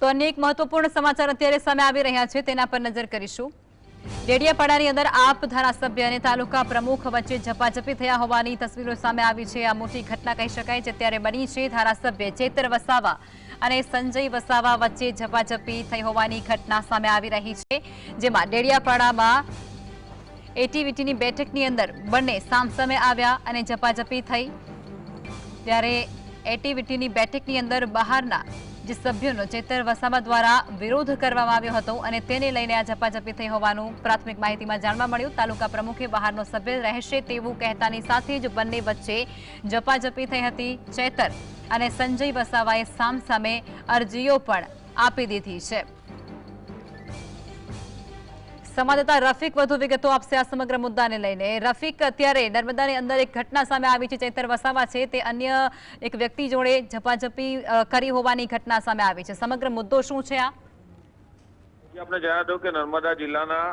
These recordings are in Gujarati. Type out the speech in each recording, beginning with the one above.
તો અન્ય એક મહત્વપૂર્ણ સમાચાર અત્યારે સામે આવી રહ્યા છે, તેના પર નજર કરીશું. ડેડિયાપાડાની અંદર આપ ધારાસભ્ય અને તાલુકા પ્રમુખ વચ્ચે ઝપાઝપી થયા હોવાની તસવીરો સામે આવી છે. આ મોટી ઘટના કહી શકાય છે ત્યારે બની છે. ધારાસભ્ય ચેતર વસાવા અને સંજય વસાવા વચ્ચે ઝપાઝપી થઈ હોવાની ઘટના સામે આવી રહી છે, જેમાં ડેડિયાપાડામાં એટીવીટીની બેઠકની અંદર બંને સામસામે આવ્યા અને ઝપાઝપી થઈ. ત્યારે એટીવીટીની બેઠકની અંદર બહારના જે સભ્યોનો ચેતર વસાવા દ્વારા વિરોધ કરવામાં આવ્યો હતો અને તેને લઈને આ ઝપાઝપી થઈ હોવાનું પ્રાથમિક માહિતીમાં જાણવા મળ્યું. તાલુકા પ્રમુખે બહારનો સભ્ય રહેશે તેવું કહેતાની સાથે જ બંને વચ્ચે ઝપાઝપી થઈ હતી. ચેતર અને સંજય વસાવાએ સામસામે અરજીઓ પણ આપી દીધી છે. સંવાદદાતા રફીક વધુ વિગતો આપશે આ સમગ્ર મુદ્દાને લઈને. રફીક, અત્યારે નર્મદાની અંદર એક ઘટના સામે આવી છે, ચૈતર વસાવા છે. તે અન્ય એક વ્યક્તિ જોડે ઝપાઝપી કરી હોવાની ઘટના સામે આવી છે. સમગ્ર મુદ્દો શું છે આ? આપણે જણાવ્યું હતું કે નર્મદા જિલ્લાના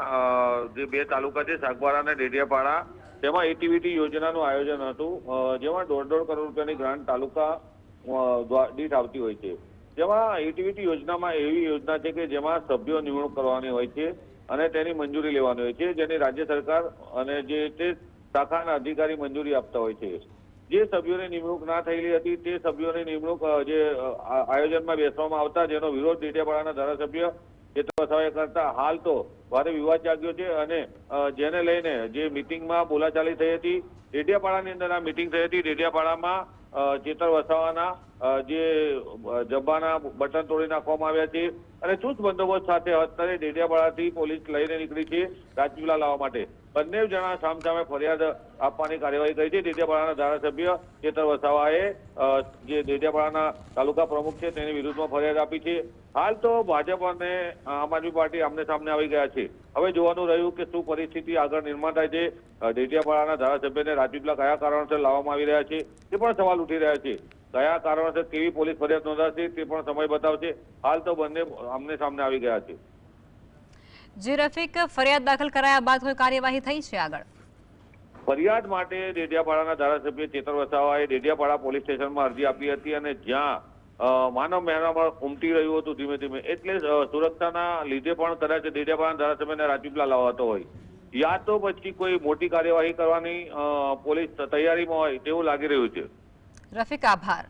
જે બે તાલુકા છે, સાગવાડા અને ડેડિયાપાડા તેમાં એટીવીટી યોજનાનું આયોજન હતું. જેમાં દોઢ દોઢ કરોડ રૂપિયાની ગ્રાન્ટ તાલુકા દીઠ આવતી હોય છે. જેમાં એટીવીટી યોજનામાં એવી યોજના છે કે જેમાં સભ્યો નિમણૂક કરવાની હોય છે. અને તેની મંજૂરી લેવાની હોય છે, જેને રાજ્ય સરકાર અને જે તે શાખાના અધિકારી મંજૂરી આપતા હોય છે. જે સભ્યોની નિમણૂક ના થયેલી હતી, તે સભ્યોની નિમણૂક જે આયોજનમાં બેસવામાં આવતા, જેનો વિરોધ ડેડિયાપાડાના ધારાસભ્ય ચેતન વસાવાએ કરતા, હાલ તો ભારે વિવાદ જાગ્યો છે અને જેને લઈને જે મિટિંગમાં બોલાચાલી થઈ હતી ડેડિયાપાડાની અંદર આ મિટિંગ થઈ હતી ડેડિયાપાડામાં ચેતર વસાવાના જે જબ્બાના બટન તોડી નાખવામાં આવ્યા છે અને ચુસ્ત બંદોબસ્ત સાથે અત્યારે ડેડિયાપાડાથી પોલીસ લઈને નીકળી છે રાજપીલા લાવવા માટે. બંને જણા સામસામે ફરિયાદ આપવાની કાર્યવાહી કરી છે. ડેડિયાપાડાના ધારાસભ્ય ચેતર વસાવાએ જે ડેડિયાપાડાના તાલુકા પ્રમુખ છે તેની વિરુદ્ધમાં ફરિયાદ આપી છે. હાલ તો ભાજપ અને આમ આદમી પાર્ટી આમને સામને આવી ગયા છે. હવે જોવાનું રહ્યું કે શું પરિસ્થિતિ આગળ નિર્માણ થાય છે. ડેડિયાપાડાના ધારાસભ્યને રાજપીપલા કયા કારણોસર લાવવામાં આવી રહ્યા છે તે પણ સવાલ ઉઠી રહ્યા છે. કયા કારણોસર કેવી પોલીસ ફરિયાદ નોંધાશે તે પણ સમય બતાવશે. હાલ તો બંને આમને સામને આવી ગયા છે. જે રફીક ફરિયાદ દાખલ કરાયા બાદ કોઈ કાર્યવાહી થઈ છે આગળ? ફરિયાદ માટે ડેડિયાપાડાના ધારાસભ્ય ચેતર વસાવાએ ડેડિયાપાડા પોલીસ સ્ટેશનમાં અરજી આપી હતી અને જ્યાં માનવ મહેરામણ ઉમટી રહ્યું હતું ધીમે ધીમે. એટલે સુરક્ષાના લીધે પણ કદાચ ડેડિયાપાડા ધારાસભ્યને રાજપીપળા લાવાતો હોય. યા તો પછી કોઈ મોટી કાર્યવાહી કરવાની પોલીસ તૈયારીમાં હોય તેવું લાગી રહ્યું છે. રફીક આભાર.